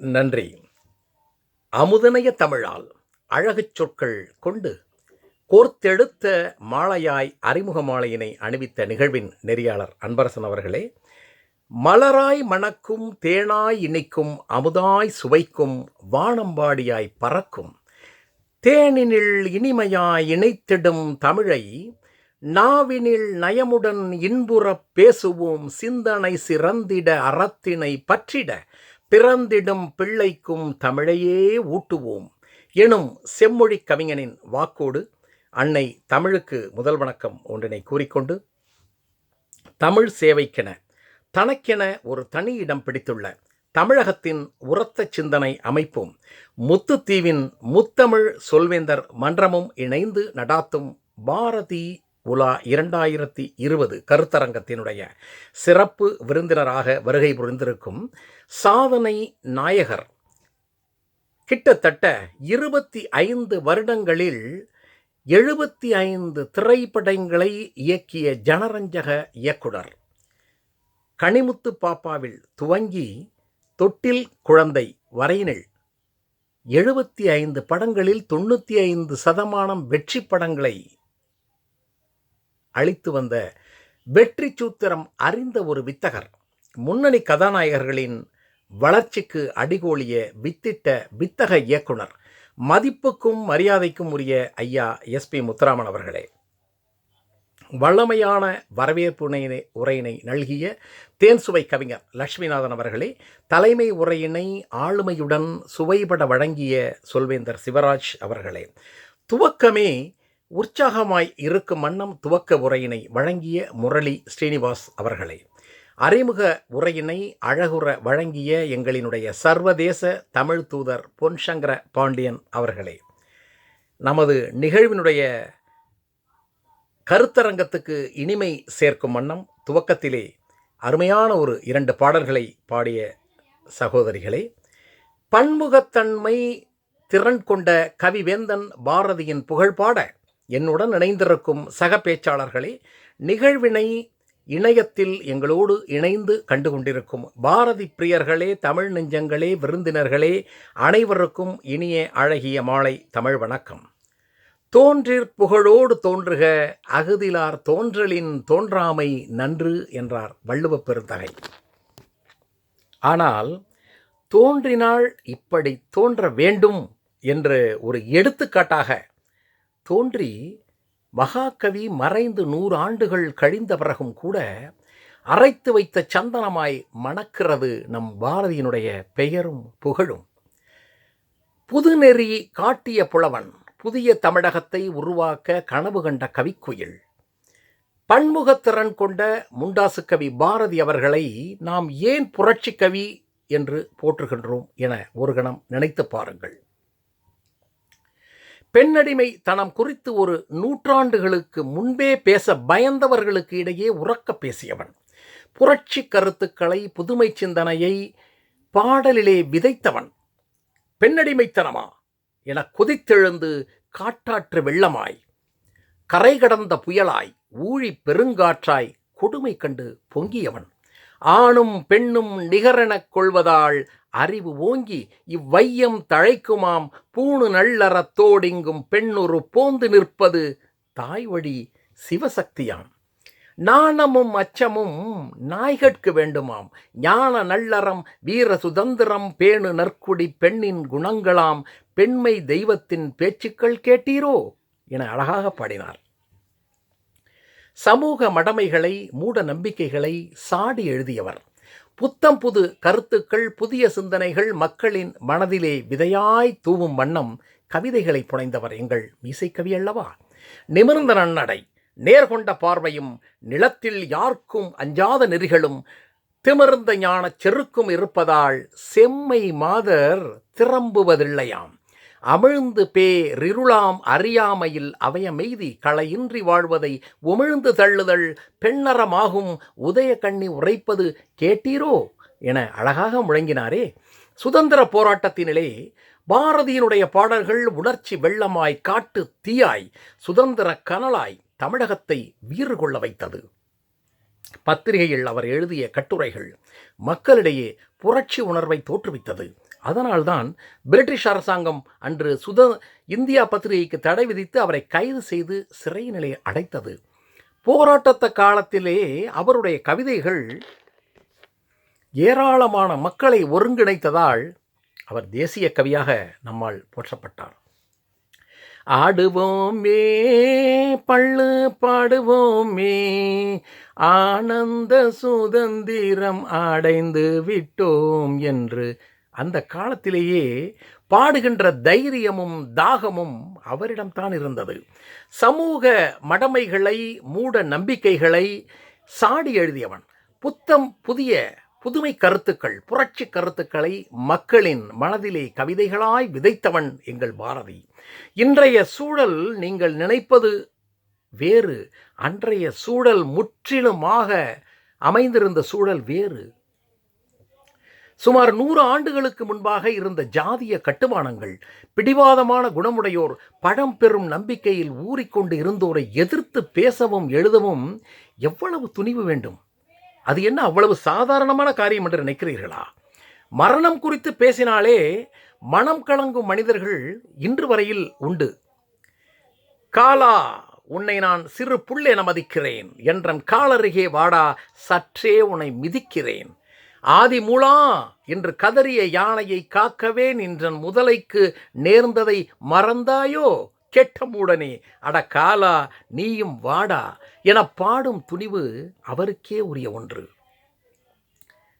நன்றி. அமுதனைய தமிழால் அழகுச் சொற்கள் கொண்டு கோர்த்தெடுத்த மாலையாய் அறிமுக மாலையினை அணிவித்த நிகழ்வின் நெறியாளர் அன்பரசன் அவர்களே மலராய் மணக்கும் தேனாய் இணைக்கும் அமுதாய் சுவைக்கும் வானம்பாடியாய் பறக்கும் தேனினில் இனிமையாய் இணைத்திடும் தமிழை நாவினில் நயமுடன் இன்புறப் பேசுவோம் சிந்தனை சிறந்திட அறத்தினை பற்றிட பிறந்திடும் பிள்ளைக்கும் தமிழையே ஊட்டுவோம் எனும் செம்மொழி கவிஞனின் வாக்கோடு அன்னை தமிழுக்கு முதல் வணக்கம் ஒன்றினை கூறிக்கொண்டு தமிழ் சேவைக்கென தனக்கென ஒரு தனி இடம் பிடித்துள்ள தமிழகத்தின் உரத்த சிந்தனை அமைப்பும் முத்துத்தீவின் முத்தமிழ் சொல்வேந்தர் மன்றமும் இணைந்து நடாத்தும் பாரதி உலா இரண்டாயிரத்தி இருபது கருத்தரங்கத்தினுடைய சிறப்பு விருந்தினராக வருகை புரிந்திருக்கும் சாதனை நாயகர். கிட்டத்தட்ட இருபத்தி ஐந்து வருடங்களில் எழுபத்தி ஐந்து திரைப்படங்களை இயக்கிய ஜனரஞ்சக இயக்குனர். கனிமுத்து பாப்பாவில் துவங்கி தொட்டில் குழந்தை வரையினில் எழுபத்தி ஐந்து படங்களில் தொண்ணூற்றி ஐந்து சதமானம் வெற்றி படங்களை அளித்து வந்த வெற்றி சூத்திரம் அறிந்த ஒரு வித்தகர். முன்னணி கதாநாயகர்களின் வளர்ச்சிக்கு அடிகோலிய வித்திட்ட வித்தக இயக்குனர். மதிப்புக்கும் மரியாதைக்கும் உரிய ஐயா எஸ்பி முத்துராமன் அவர்களே. வல்லமையான வரவேற்புனை உரையினை நல்கிய தேன்சுவை கவிஞர் லட்சுமிநாதன் அவர்களே தலைமை உரையினை ஆளுமையுடன் சுவைபட வழங்கிய சொல்வேந்தர் சிவராஜ் அவர்களே. துவக்கமே உற்சாகமாய் இருக்கும் வண்ணம் துவக்க உரையினை வழங்கிய முரளி ஸ்ரீனிவாஸ் அவர்களே. அறிமுக உரையினை அழகுற வழங்கிய எங்களினுடைய சர்வதேச தமிழ் தூதர் பொன்சங்கர பாண்டியன் அவர்களே. நமது நிகழ்வினுடைய கருத்தரங்கத்துக்கு இனிமை சேர்க்கும் வண்ணம் துவக்கத்திலே அருமையான ஒரு இரண்டு பாடல்களை பாடிய சகோதரிகளே. பன்முகத்தன்மை திறன் கொண்ட கவிவேந்தன் பாரதியின் புகழ் பாட என்னுடன் இணைந்திருக்கும் சக பேச்சாளர்களே நிகழ்வினை இணையத்தில் எங்களோடு இணைந்து கண்டு கொண்டிருக்கும் பாரதி பிரியர்களே தமிழ் நெஞ்சங்களே விருந்தினர்களே அனைவருக்கும் இனிய அழகிய மாலை. தமிழ் வணக்கம். தோன்றிற் புகழோடு தோன்றுக அகுதிலார் தோன்றலின் தோன்றாமை நன்று என்றார் வள்ளுவப் பெருந்தகை. ஆனால் தோன்றினால் இப்படி தோன்ற வேண்டும் என்று ஒரு எடுத்துக்காட்டாக தோன்றி மகாகவி மறைந்து நூறு ஆண்டுகள் கழிந்த பிறகும் கூட அரைத்து வைத்த சந்தனமாய் மணக்கிறது நம் பாரதியினுடைய பெயரும் புகழும். புதுநெறி காட்டிய புலவன் புதிய தமிழகத்தை உருவாக்க கனவு கண்ட கவிக்குயில். பன்முகத்திறன் கொண்ட முண்டாசு கவி பாரதி அவர்களை நாம் ஏன் புரட்சி கவி என்று போற்றுகின்றோம் என ஒரு கணம் நினைத்து பாருங்கள். பெண்ணடிமை தனம் குறித்து ஒரு நூற்றாண்டுகளுக்கு முன்பே பேச பயந்தவர்களுக்கு இடையே உறக்க பேசியவன். புரட்சி கருத்துக்களை புதுமை சிந்தனையை பாடலிலே விதைத்தவன். பெண்ணடிமைத்தனமா? என கொதித்தெழுந்து காட்டாற்று வெள்ளமாய் கரை கடந்த புயலாய் ஊழி பெருங்காற்றாய் கொடுமை கண்டு பொங்கியவன். ஆணும் பெண்ணும் நிகரெனக் கொள்வதால் அறிவு ஓங்கி இவ்வையம் தழைக்குமாம். பூணு நல்லறத்தோடிங்கும் பெண்ணுரு போந்து நிற்பது தாய்வழி சிவசக்தியாம். நாணமும் அச்சமும் நாய்கட்கு வேண்டுமாம். ஞான நல்லறம் வீர சுதந்திரம் பேணு நற்குடி பெண்ணின் குணங்களாம். பெண்மை தெய்வத்தின் பேச்சுக்கள் கேட்டீரோ? என அழகாக பாடினார். சமூக மடமைகளை மூட நம்பிக்கைகளை சாடி எழுதியவர். புத்தம் புது கருத்துக்கள் புதிய சிந்தனைகள் மக்களின் மனதிலே விதையாய் தூவும் வண்ணம் கவிதைகளை புனைந்தவர் எங்கள் மீசைக்கவி அல்லவா? நிமிர்ந்த நன்னடை நேர்கொண்ட பார்வையும் நிலத்தில் யார்க்கும் அஞ்சாத நெறிகளும் திமிர்ந்த ஞானச் செருக்கும் இருப்பதால் செம்மை மாதர் திரம்புவதில்லையாம் அமிழ்ந்து பேரிருளாம் அறியாமையில் அவையமெய்தி களையின்றி வாழ்வதை உமிழ்ந்து தள்ளுதல் பெண்ணறமாகும் உதய கண்ணி உரைப்பது கேட்டீரோ? என அழகாக முழங்கினாரே. சுதந்திர போராட்டத்தினிலே பாரதியினுடைய பாடல்கள் உணர்ச்சி வெள்ளமாய் காட்டு தீயாய் சுதந்திர கனலாய் தமிழகத்தை வீறு கொள்ள வைத்தது. பத்திரிகையில் அவர் எழுதிய கட்டுரைகள் மக்களிடையே புரட்சி உணர்வை தோற்றுவித்தது. அதனால்தான் பிரிட்டிஷ் அரசாங்கம் அன்று சுத இந்தியா பத்திரிகைக்கு தடை விதித்து அவரை கைது செய்து சிறை நிலையை அடைத்தது. போராட்டத்த காலத்திலே அவருடைய கவிதைகள் ஏராளமான மக்களை ஒருங்கிணைத்ததால் அவர் தேசிய கவியாக நம்மால் போற்றப்பட்டார். ஆடுவோமே பள்ளு பாடுவோமே ஆனந்த சுதந்திரம் அடைந்து விட்டோம் என்று அந்த காலத்திலேயே பாடுகின்ற தைரியமும் தாகமும் அவரிடம்தான் இருந்தது. சமூக மடமைகளை மூட நம்பிக்கைகளை சாடி எழுதியவன். புத்தம் புதிய புதுமை கருத்துக்கள் புரட்சி கருத்துக்களை மக்களின் மனதிலே கவிதைகளாய் விதைத்தவன் எங்கள் பாரதி. இன்றைய சூழல் நீங்கள் நினைப்பது வேறு. அன்றைய சூழல் முற்றிலுமாக அமைந்திருந்த சூழல் வேறு. சுமார் நூறு ஆண்டுகளுக்கு முன்பாக இருந்த ஜாதிய கட்டுமானங்கள் பிடிவாதமான குணமுடையோர் பழம் பெறும் நம்பிக்கையில் ஊறிக்கொண்டு இருந்தோரை எதிர்த்து பேசவும் எழுதவும் எவ்வளவு துணிவு வேண்டும்? அது என்ன அவ்வளவு சாதாரணமான காரியம் என்று நினைக்கிறீர்களா? மரணம் குறித்து பேசினாலே மனம் கலங்கும் மனிதர்கள் இன்று வரையில் உண்டு. காலா உன்னை நான் சிறு புள்ளென மதிக்கிறேன் என்றன் காலருகே வாடா சற்றே உன்னை மிதிக்கிறேன். ஆதி மூலா என்று கதறிய யானையை காக்கவே நின்றன் முதலைக்கு நேர்ந்ததை மறந்தாயோ? கெட்ட மூடனே அட காலா நீயும் வாடா என பாடும் துணிவு அவருக்கே உரிய ஒன்று.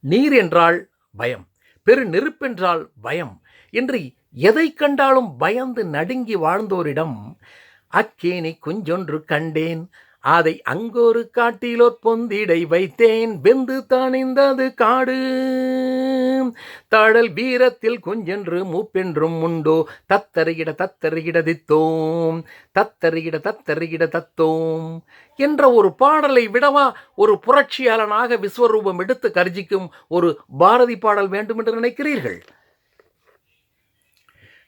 நீர் என்றால் பயம் பெரு நெருப்பென்றால் பயம். என்று எதை கண்டாலும் பயந்து நடுங்கி வாழ்ந்தோரிடம் அக்கேனி குஞ்சொன்று கண்டேன் அதை அங்கொரு காட்டிலோர் பொந்திடை வைத்தேன். வெந்து தானிந்தது காடு. தழல் வீரத்தில் குஞ்சென்று மூப்பென்றும் உண்டோ. தத்தருகிட தத்தருகிட தித்தோம். தத்தருகிட தத்தருகிட தத்தோம். என்ற ஒரு பாடலை விடவா ஒரு புரட்சியாளனாக விஸ்வரூபம் எடுத்து கர்ஜிக்கும் ஒரு பாரதி பாடல் வேண்டும் என்று நினைக்கிறீர்கள்?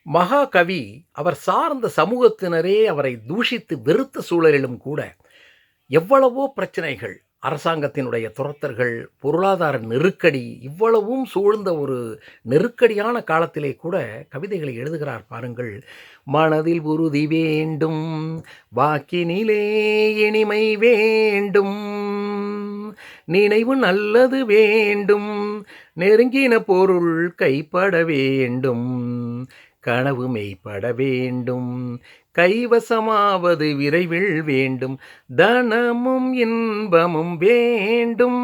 மகாகவி அவர் சார்ந்த சமூகத்தினரே அவரை தூஷித்து வெறுத்த சூழலிலும் கூட எவ்வளவோ பிரச்சனைகள் அரசாங்கத்தினுடைய துரத்தர்கள் பொருளாதார நெருக்கடி இவ்வளவும் சூழ்ந்த ஒரு நெருக்கடியான காலத்திலே கூட கவிதைகளை எழுதுகிறார் பாருங்கள். மனதில் உறுதி வேண்டும் வாக்கினிலே இனிமை வேண்டும் நினைவு நல்லது வேண்டும் நெருங்கின பொருள் கைப்பட வேண்டும் கனவு மெய்ப்பட வேண்டும் கைவசமாவது விரைவில் வேண்டும். தனமும் இன்பமும் வேண்டும்.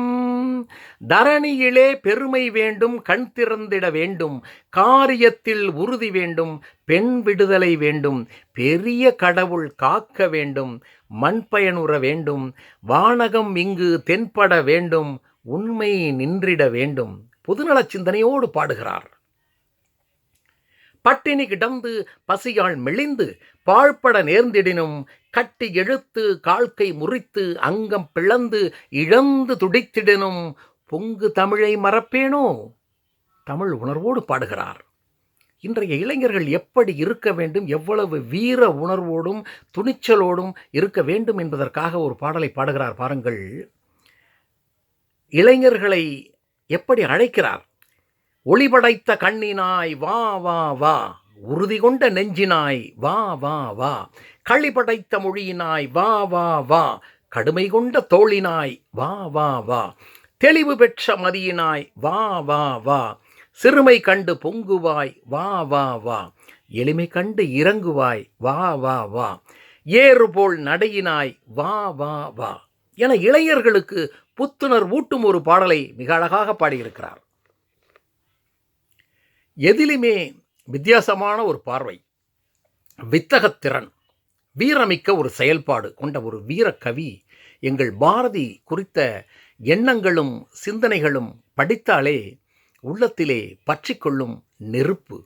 தரணியிலே பெருமை வேண்டும் கண் திறந்திட வேண்டும். காரியத்தில் உறுதி வேண்டும் பெண் விடுதலை வேண்டும். பெரிய கடவுள் காக்க வேண்டும் மண் பயனுற வேண்டும். வானகம் இங்கு தென்பட வேண்டும் உண்மை நின்றிட வேண்டும். பொதுநலச் சிந்தனையோடு பாடுகிறார். பட்டினி கிடந்து பசியால் மெலிந்து பாழ்பட நேர்ந்திடினும் கட்டி எழுத்து கால்கை முறித்து அங்கம் பிளந்து இழந்து துடித்திடினும் பொங்கு தமிழை மறப்பேனோ? தமிழ் உணர்வோடு பாடுகிறார். இன்றைய இளைஞர்கள் எப்படி இருக்க வேண்டும்? எவ்வளவு வீர உணர்வோடும் துணிச்சலோடும் இருக்க வேண்டும் என்பதற்காக ஒரு பாடலை பாடுகிறார் பாருங்கள். இளைஞர்களை எப்படி அழைக்கிறார்? ஒளிபடைத்த கண்ணினாய் வா வா வா. உறுதி கொண்ட நெஞ்சினாய் வா வா வா. களி படைத்த மொழியினாய் வா வா வா. கடுமை கொண்ட தோளினாய் வா வா வா. தெளிவு பெற்ற மதியினாய் வா வா வா. சிறுமை கண்டு பொங்குவாய் வா வா வா. எளிமை கண்டு இறங்குவாய் வா வா வா. ஏறு போல் நடையினாய் வா வா வா. என இளைஞர்களுக்கு புத்துணர் ஊட்டும் ஒரு பாடலை மிக அழகாக பாடியிருக்கிறார். எதிலுமே வித்தியாசமான ஒரு பார்வை. வித்தகத்திறன் வீரமிக்க ஒரு செயல்பாடு கொண்ட ஒரு வீரக்கவி எங்கள் பாரதி குறித்த எண்ணங்களும் சிந்தனைகளும் படித்தாலே உள்ளத்திலே பற்றிக்கொள்ளும் நெருப்பு.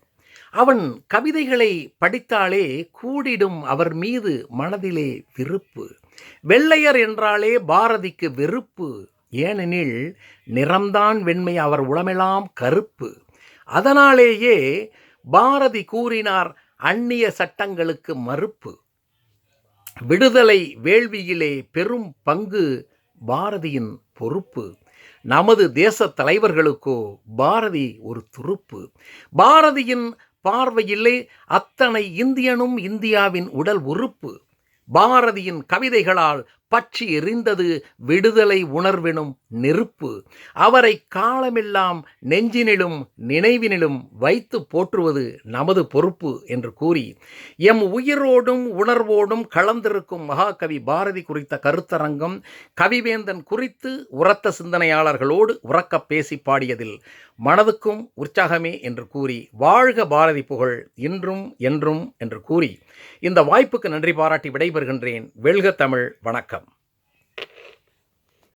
அவன் கவிதைகளை படித்தாலே கூடிடும் அவர் மீது மனதிலே விருப்பு. வெள்ளையர் என்றாலே பாரதிக்கு வெறுப்பு. ஏனெனில் நிறம்தான் வெண்மை அவர் உளமெல்லாம் கருப்பு. அதனாலேயே பாரதி கூறினார் அந்நிய சட்டங்களுக்கு மறுப்பு. விடுதலை வேள்வியிலே பெரும் பங்கு பாரதியின் பொறுப்பு. நமது தேச தலைவர்களுக்கோ பாரதி ஒரு துருப்பு. பாரதியின் பார்வையிலே அத்தனை இந்தியனும் இந்தியாவின் உடல் உறுப்பு. பாரதியின் கவிதைகளால் பற்றி எரிந்தது விடுதலை உணர்வெனும் நெருப்பு. அவரை காலமெல்லாம் நெஞ்சினிலும் நினைவினிலும் வைத்து போற்றுவது நமது பொறுப்பு என்று கூறி எம் உயிரோடும் உணர்வோடும் கலந்திருக்கும் மகாகவி பாரதி குறித்த கருத்தரங்கம் கவிவேந்தன் குறித்து உரத்த சிந்தனையாளர்களோடு உறக்கப் பேசி பாடியதில் மனதுக்கும் உற்சாகமே என்று கூறி வாழ்க பாரதி புகழ் இன்றும் என்றும் என்று கூறி இந்த வாய்ப்புக்கு நன்றி பாராட்டி விடைபெறுகின்றேன். வெல்க தமிழ் வணக்கம்.